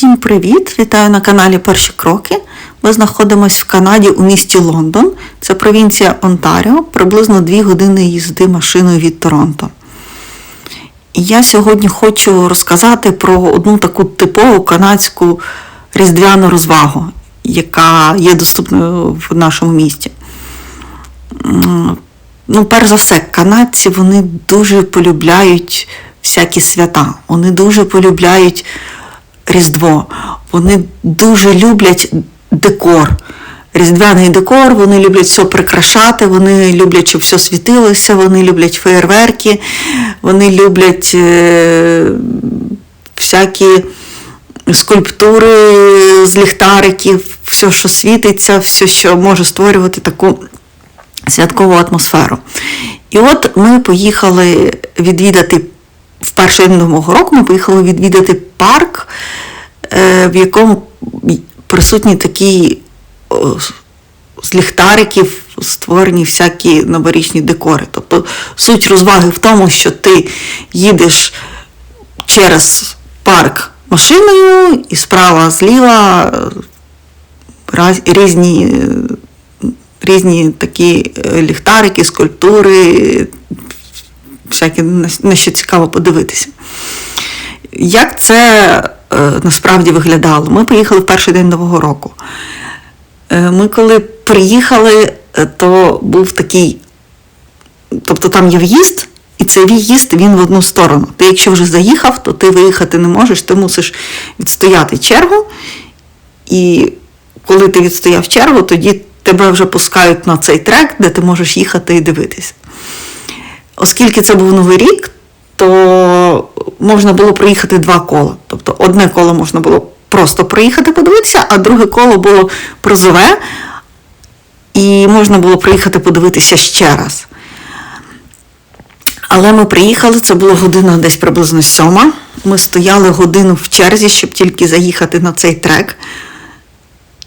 Всім привіт! Вітаю на каналі Перші Кроки. Ми знаходимося в Канаді у місті Лондон. Це провінція Онтаріо, приблизно 2 години їзди машиною від Торонто. І я сьогодні хочу розказати про одну таку типову канадську різдвяну розвагу, яка є доступною в нашому місті. Ну, перш за все, канадці вони дуже полюбляють всякі свята. Вони дуже полюбляють Різдво. Вони дуже люблять декор. Різдвяний декор, вони люблять все прикрашати, вони люблять, щоб все світилося, вони люблять феєрверки, вони люблять е, всякі скульптури з ліхтариків, все, що світиться, все, що може створювати таку святкову атмосферу. І от ми поїхали відвідати в перший день нового року, ми поїхали відвідати парк, е, в якому присутні такі з ліхтариків створені всякі новорічні декори. Тобто суть розваги в тому, що ти їдеш через парк машиною і справа, зліва е, різні, е, різні такі ліхтарики, скульптури, всяке на що цікаво подивитися. Як це е, насправді виглядало? Ми поїхали в перший день Нового року. Е, ми коли приїхали, е, то був такий, тобто там є в'їзд, і цей в'їзд він в одну сторону. Ти якщо вже заїхав, то ти виїхати не можеш, ти мусиш відстояти чергу. І коли ти відстояв чергу, тоді тебе вже пускають на цей трек, де ти можеш їхати і дивитися. Оскільки це був новий рік, то можна було проїхати два кола. Тобто одне коло можна було просто проїхати, подивитися, а друге коло було призове, і можна було проїхати подивитися ще раз. Але ми приїхали, це була година десь приблизно сьома. Ми стояли годину в черзі, щоб тільки заїхати на цей трек.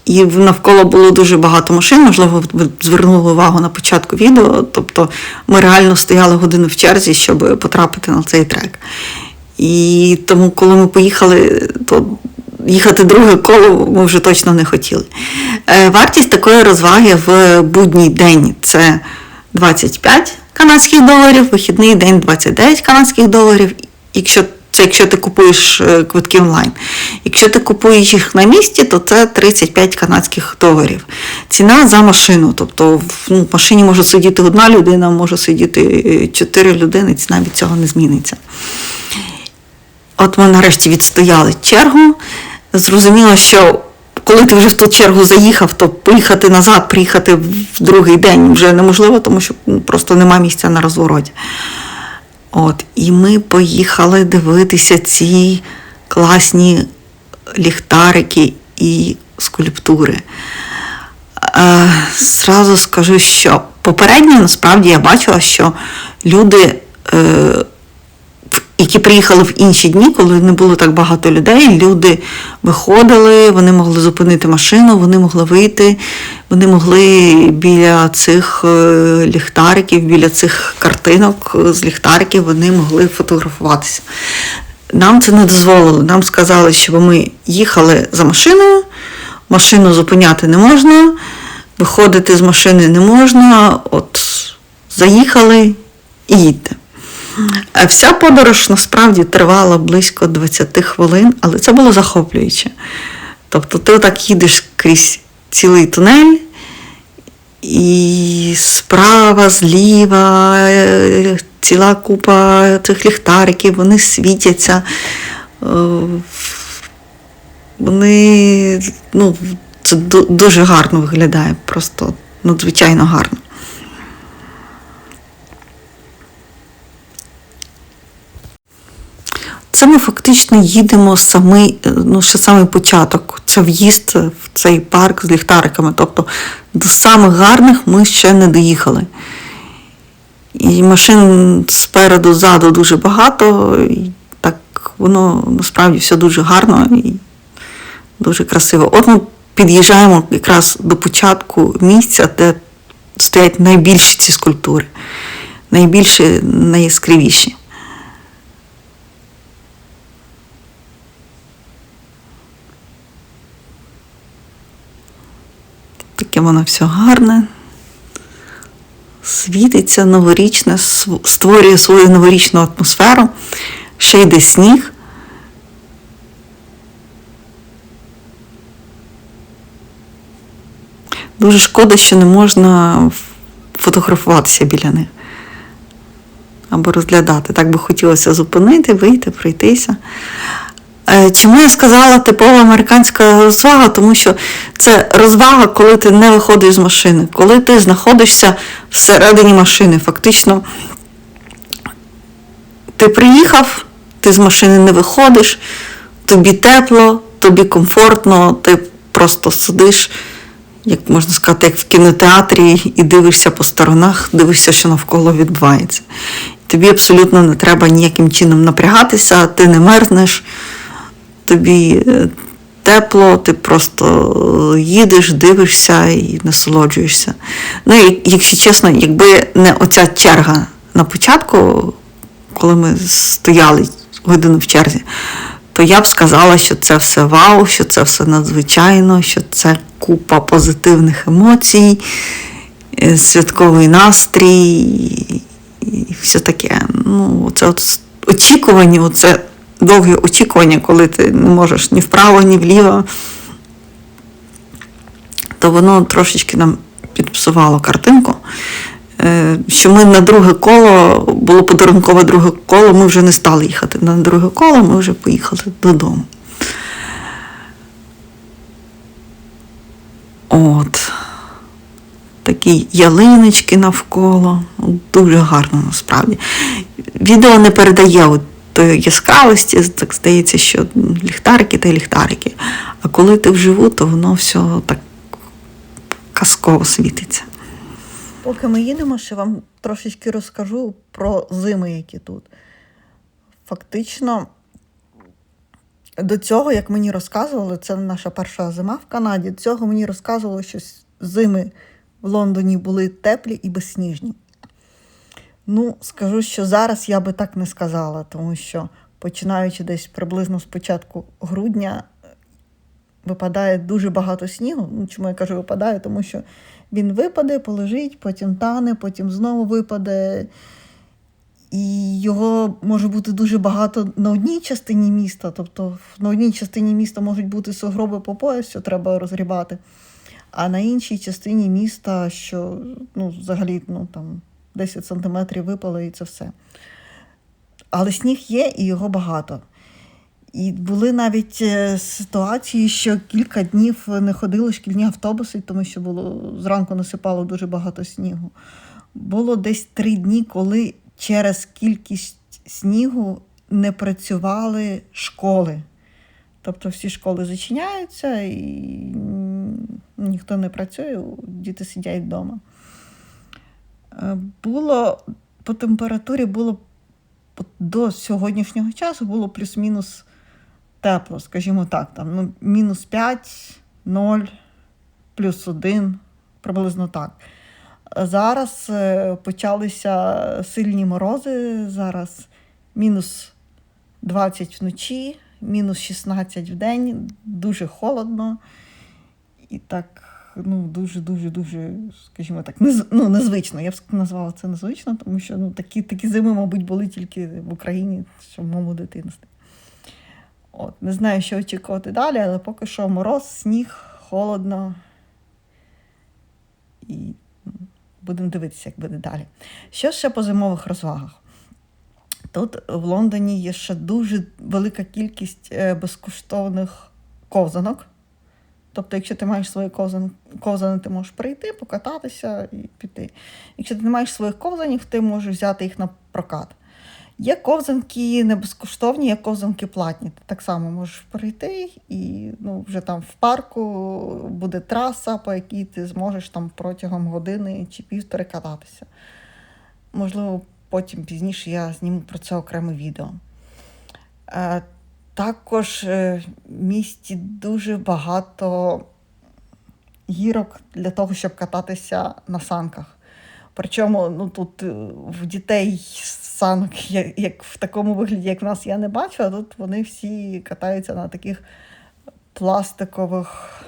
І навколо було дуже багато машин, можливо, ви звернули увагу на початку відео. Тобто ми реально стояли годину в черзі, щоб потрапити на цей трек. І тому, коли ми поїхали, то їхати друге коло ми вже точно не хотіли. Е, Вартість такої розваги в будній день це 25 канадських доларів, вихідний день 29 канадських доларів. Якщо це якщо ти купуєш е, квитки онлайн. Якщо ти купуєш їх на місці, то це 35 канадських доларів. Ціна за машину. Тобто ну, в машині може сидіти одна людина, може сидіти е, чотири людини, ціна від цього не зміниться. От ми нарешті відстояли чергу. Зрозуміло, що коли ти вже в ту чергу заїхав, то поїхати назад, приїхати в другий день вже неможливо, тому що ну, просто немає місця на розвороті. От, і ми поїхали дивитися ці класні ліхтарики і скульптури. Е, Зразу скажу, що попередньо насправді я бачила, що люди, е, які приїхали в інші дні, коли не було так багато людей, люди виходили, вони могли зупинити машину, вони могли вийти, вони могли біля цих е, ліхтариків, біля цих картинок з ліхтариків, вони могли фотографуватися. Нам це не дозволили. Нам сказали, що ми їхали за машиною, машину зупиняти не можна, виходити з машини не можна. От заїхали і їдьте. Е, Вся подорож насправді тривала близько 20 хвилин, але це було захоплююче. Тобто ти отак їдеш крізь цілий тунель, і справа, зліва, е, ціла купа цих ліхтариків, вони світяться. Е, Вони, ну, це дуже гарно виглядає, просто надзвичайно гарно. Це ми фактично їдемо самий, е, ну, ще самий початок. Це в'їзд в цей парк з ліхтариками. Тобто до самих гарних ми ще не доїхали. І машин спереду, ззаду дуже багато. І так воно насправді все дуже гарно і дуже красиво. От ми під'їжджаємо якраз до початку місця, де стоять найбільші ці скульптури, найбільші, найяскравіші. Таке воно все гарне. Світиться новорічне, створює свою новорічну атмосферу. Ще йде сніг. Дуже шкода, що не можна фотографуватися біля них. Або розглядати. Так би хотілося зупинити, вийти, пройтися. Е, Чому я сказала типова американська розвага? Тому що це розвага, коли ти не виходиш з машини, коли ти знаходишся всередині машини. Фактично, ти приїхав, ти з машини не виходиш, тобі тепло, тобі комфортно, ти просто сидиш, як можна сказати, як в кінотеатрі, і дивишся по сторонах, дивишся, що навколо відбувається. Тобі абсолютно не треба ніяким чином напрягатися, ти не мерзнеш, тобі е, тепло, ти просто їдеш, дивишся і насолоджуєшся. Ну, якщо чесно, якби не оця черга на початку, коли ми стояли годину в черзі, то я б сказала, що це все вау, що це все надзвичайно, що це купа позитивних емоцій, е, святковий настрій і все таке. Ну, це от очікування, оце довге очікування, коли ти не можеш ні вправо, ні вліво, то воно трошечки нам підпсувало картинку. Е, Що ми на друге коло, було подарункове друге коло, ми вже не стали їхати на друге коло, ми вже поїхали додому. От. Такі ялиночки навколо. Дуже гарно насправді. Відео не передає от тої яскравості, так здається, що ліхтарики та ліхтарики. А коли ти вживу, то воно все так казково світиться. Поки ми їдемо, ще вам трошечки розкажу про зими, які тут. Фактично, до цього, як мені розказували, це наша перша зима в Канаді. До цього мені розказували, що зими в Лондоні були теплі і безсніжні. Ну, скажу, що зараз я би так не сказала, тому що починаючи десь приблизно з початку грудня, випадає дуже багато снігу. Ну, чому я кажу випадає? Тому що він випаде, полежить, потім тане, потім знову випаде. І його може бути дуже багато на одній частині міста. Тобто на одній частині міста можуть бути сугроби по пояс, що треба розгрібати. А на іншій частині міста, що ну, взагалі ну, там, 10 сантиметрів випало і це все. Але сніг є і його багато. І були навіть е, ситуації, що кілька днів не ходили шкільні автобуси, тому що було зранку насипало дуже багато снігу. Було десь три дні, коли через кількість снігу не працювали школи. Тобто всі школи зачиняються і ніхто не працює, діти сидять вдома. Е, Було по температурі було до сьогоднішнього часу було плюс-мінус тепло, скажімо так, там, ну, мінус 5, 0, плюс 1, приблизно так. Зараз е, почалися сильні морози, зараз мінус 20 вночі, мінус 16 в день, дуже холодно. І так, ну, дуже-дуже-дуже, скажімо так, нез, ну, незвично. Я б назвала це незвично, тому що ну, такі, такі зими, мабуть, були тільки в Україні, що в моєму дитинстві. От, Не знаю, що очікувати далі, але поки що мороз, сніг, холодно. І будемо дивитися, як буде далі. Що ще по зимових розвагах? Тут в Лондоні є ще дуже велика кількість е, безкоштовних ковзанок. Тобто, якщо ти маєш свої ковзан, ковзани, ти можеш прийти, покататися і піти. Якщо ти не маєш своїх ковзанів, ти можеш взяти їх на прокат. Є ковзанки не безкоштовні, є ковзанки платні. Ти так само можеш прийти, і ну, вже там в парку буде траса, по якій ти зможеш там протягом години чи півтори кататися. Можливо, потім пізніше я зніму про це окреме відео. Також е, в місті дуже багато гірок для того, щоб кататися на санках. Причому ну, тут е, в дітей санок, як, як в такому вигляді, як в нас, я не бачу, а тут вони всі катаються на таких пластикових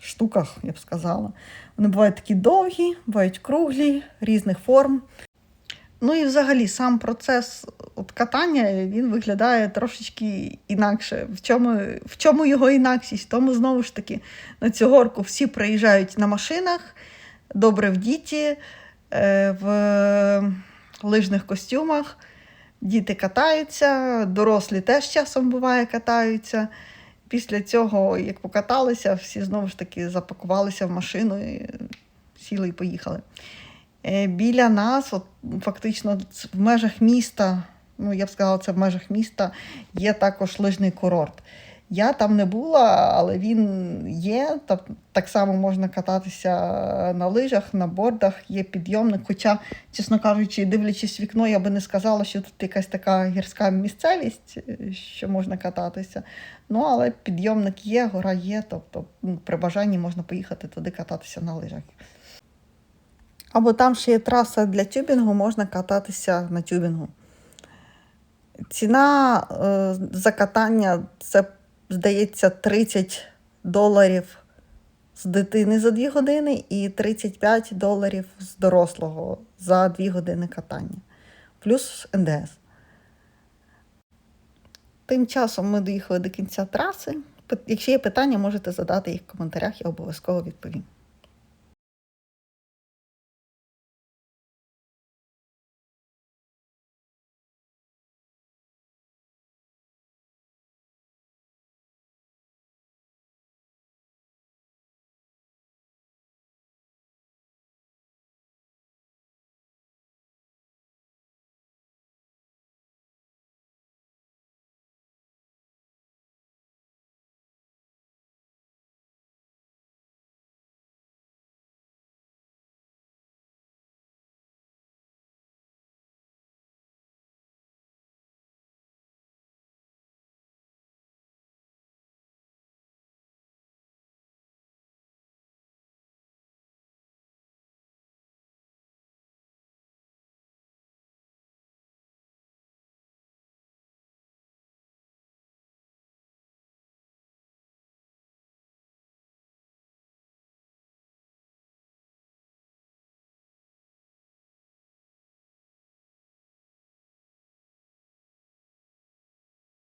штуках, я б сказала. Вони бувають такі довгі, бувають круглі, різних форм. Ну і взагалі сам процес от катання він виглядає трошечки інакше. В чому, в чому його інакшість? Тому знову ж таки на цю горку всі приїжджають на машинах, добре вдіті, е, в лижних костюмах. Діти катаються, дорослі теж часом буває катаються. Після цього, як покаталися, всі знову ж таки запакувалися в машину, і сіли і поїхали. Е, Біля нас, от, фактично в межах міста, ну я б сказала, це в межах міста, є також лижний курорт. Я там не була, але він є. Там так само можна кататися на лижах, на бордах, є підйомник. Хоча, чесно кажучи, дивлячись вікно, я би не сказала, що тут якась така гірська місцевість, е, що можна кататися. Ну, але підйомник є, гора є, тобто ну, при бажанні можна поїхати туди кататися на лижах. Або там ще є траса для тюбінгу, можна кататися на тюбінгу. Ціна е, за катання це, здається, 30 доларів з дитини за 2 години і 35 доларів з дорослого за 2 години катання. Плюс НДС. Тим часом ми доїхали до кінця траси. Якщо є питання, можете задати їх в коментарях, я обов'язково відповім.